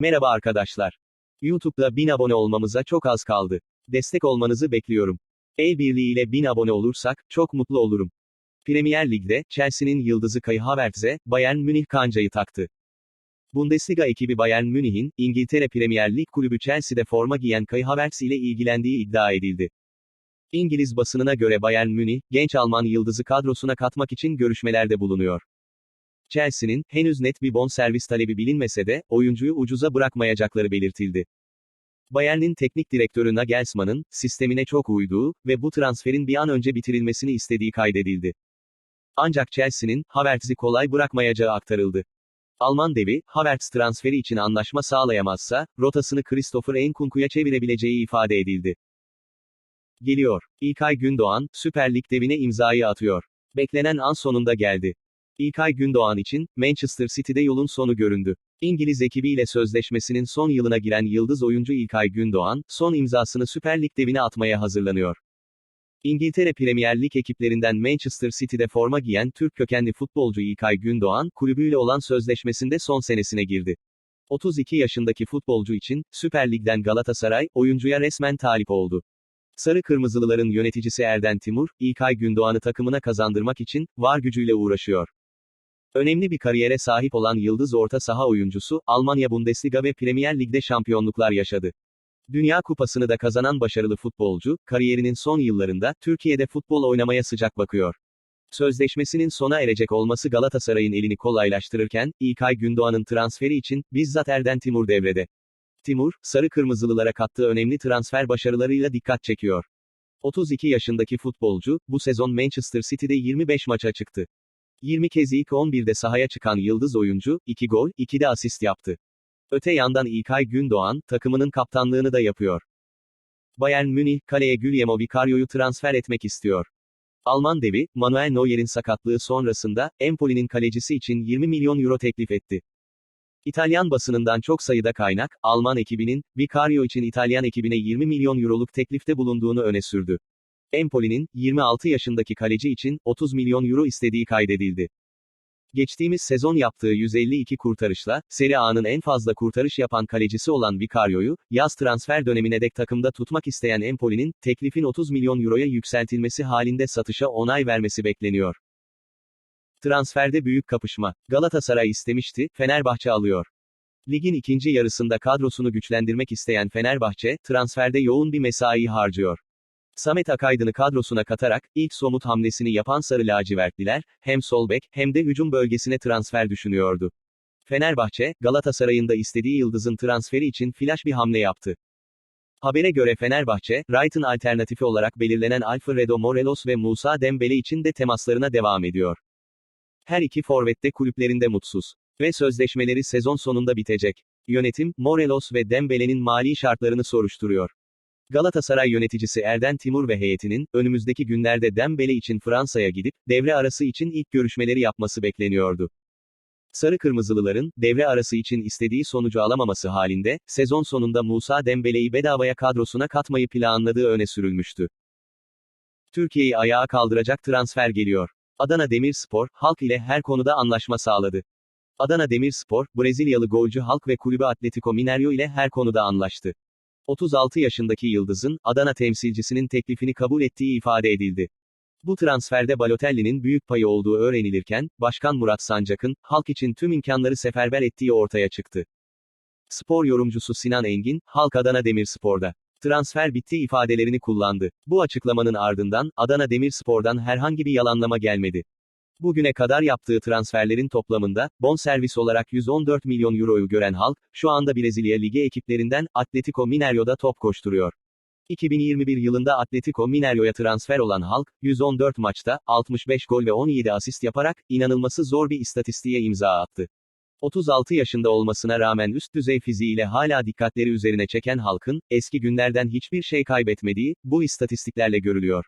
Merhaba arkadaşlar. YouTube'da 1000 abone olmamıza çok az kaldı. Destek olmanızı bekliyorum. El birliği ile 1000 abone olursak, çok mutlu olurum. Premier Lig'de, Chelsea'nin yıldızı Kai Havertz'e, Bayern Münih kancayı taktı. Bundesliga ekibi Bayern Münih'in, İngiltere Premier Lig kulübü Chelsea'de forma giyen Kai Havertz ile ilgilendiği iddia edildi. İngiliz basınına göre Bayern Münih, genç Alman yıldızı kadrosuna katmak için görüşmelerde bulunuyor. Chelsea'nin, henüz net bir bonservis talebi bilinmese de, oyuncuyu ucuza bırakmayacakları belirtildi. Bayern'in teknik direktörü Nagelsmann'ın, sistemine çok uyduğu ve bu transferin bir an önce bitirilmesini istediği kaydedildi. Ancak Chelsea'nin, Havertz'i kolay bırakmayacağı aktarıldı. Alman devi, Havertz transferi için anlaşma sağlayamazsa, rotasını Christopher Nkunku'ya çevirebileceği ifade edildi. Geliyor. İlkay Gündoğan, Süper Lig devine imzayı atıyor. Beklenen an sonunda geldi. İlkay Gündoğan için, Manchester City'de yolun sonu göründü. İngiliz ekibiyle sözleşmesinin son yılına giren yıldız oyuncu İlkay Gündoğan, son imzasını Süper Lig devine atmaya hazırlanıyor. İngiltere Premier Lig ekiplerinden Manchester City'de forma giyen Türk kökenli futbolcu İlkay Gündoğan, kulübüyle olan sözleşmesinde son senesine girdi. 32 yaşındaki futbolcu için, Süper Lig'den Galatasaray, oyuncuya resmen talip oldu. Sarı Kırmızılıların yöneticisi Erden Timur, İlkay Gündoğan'ı takımına kazandırmak için, var gücüyle uğraşıyor. Önemli bir kariyere sahip olan yıldız orta saha oyuncusu, Almanya Bundesliga ve Premier Lig'de şampiyonluklar yaşadı. Dünya Kupası'nı da kazanan başarılı futbolcu, kariyerinin son yıllarında, Türkiye'de futbol oynamaya sıcak bakıyor. Sözleşmesinin sona erecek olması Galatasaray'ın elini kolaylaştırırken, İlkay Gündoğan'ın transferi için, bizzat Erden Timur devrede. Timur, Sarı Kırmızılılara kattığı önemli transfer başarılarıyla dikkat çekiyor. 32 yaşındaki futbolcu, bu sezon Manchester City'de 25 maça çıktı. 20 kez ilk 11'de sahaya çıkan yıldız oyuncu, 2 gol, 2 de asist yaptı. Öte yandan İlkay Gündoğan, takımının kaptanlığını da yapıyor. Bayern Münih, kaleye Guglielmo Vicario'yu transfer etmek istiyor. Alman devi, Manuel Neuer'in sakatlığı sonrasında, Empoli'nin kalecisi için 20 milyon euro teklif etti. İtalyan basınından çok sayıda kaynak, Alman ekibinin, Vicario için İtalyan ekibine 20 milyon euroluk teklifte bulunduğunu öne sürdü. Empoli'nin, 26 yaşındaki kaleci için, 30 milyon euro istediği kaydedildi. Geçtiğimiz sezon yaptığı 152 kurtarışla, Serie A'nın en fazla kurtarış yapan kalecisi olan Vicario'yu, yaz transfer dönemine dek takımda tutmak isteyen Empoli'nin, teklifin 30 milyon euroya yükseltilmesi halinde satışa onay vermesi bekleniyor. Transferde büyük kapışma. Galatasaray istemişti, Fenerbahçe alıyor. Ligin ikinci yarısında kadrosunu güçlendirmek isteyen Fenerbahçe, transferde yoğun bir mesai harcıyor. Samet Akaydın'ı kadrosuna katarak, ilk somut hamlesini yapan Sarı Lacivertliler, hem sol bek, hem de hücum bölgesine transfer düşünüyordu. Fenerbahçe, Galatasaray'ın da istediği yıldızın transferi için flash bir hamle yaptı. Habere göre Fenerbahçe, Wright'ın alternatifi olarak belirlenen Alfredo Morelos ve Musa Dembele için de temaslarına devam ediyor. Her iki forvette kulüplerinde mutsuz. Ve sözleşmeleri sezon sonunda bitecek. Yönetim, Morelos ve Dembele'nin mali şartlarını soruşturuyor. Galatasaray yöneticisi Erden Timur ve heyetinin, önümüzdeki günlerde Dembele için Fransa'ya gidip, devre arası için ilk görüşmeleri yapması bekleniyordu. Sarı Kırmızılıların, devre arası için istediği sonucu alamaması halinde, sezon sonunda Musa Dembele'yi bedavaya kadrosuna katmayı planladığı öne sürülmüştü. Türkiye'yi ayağa kaldıracak transfer geliyor. Adana Demirspor, halk ile her konuda anlaşma sağladı. Adana Demirspor, Brezilyalı golcü Halk ve kulübü Atletico Mineiro ile her konuda anlaştı. 36 yaşındaki Yıldız'ın, Adana temsilcisinin teklifini kabul ettiği ifade edildi. Bu transferde Balotelli'nin büyük payı olduğu öğrenilirken, Başkan Murat Sancak'ın, halk için tüm imkanları seferber ettiği ortaya çıktı. Spor yorumcusu Sinan Engin, Halk Adana Demirspor'da. Transfer bitti ifadelerini kullandı. Bu açıklamanın ardından, Adana Demirspor'dan herhangi bir yalanlama gelmedi. Bugüne kadar yaptığı transferlerin toplamında, bonservis olarak 114 milyon euroyu gören Halk, şu anda Brezilya Ligi ekiplerinden, Atletico Mineiro'da top koşturuyor. 2021 yılında Atletico Mineiro'ya transfer olan Halk, 114 maçta, 65 gol ve 17 asist yaparak, inanılması zor bir istatistiğe imza attı. 36 yaşında olmasına rağmen üst düzey fiziğiyle hala dikkatleri üzerine çeken halkın, eski günlerden hiçbir şey kaybetmediği, bu istatistiklerle görülüyor.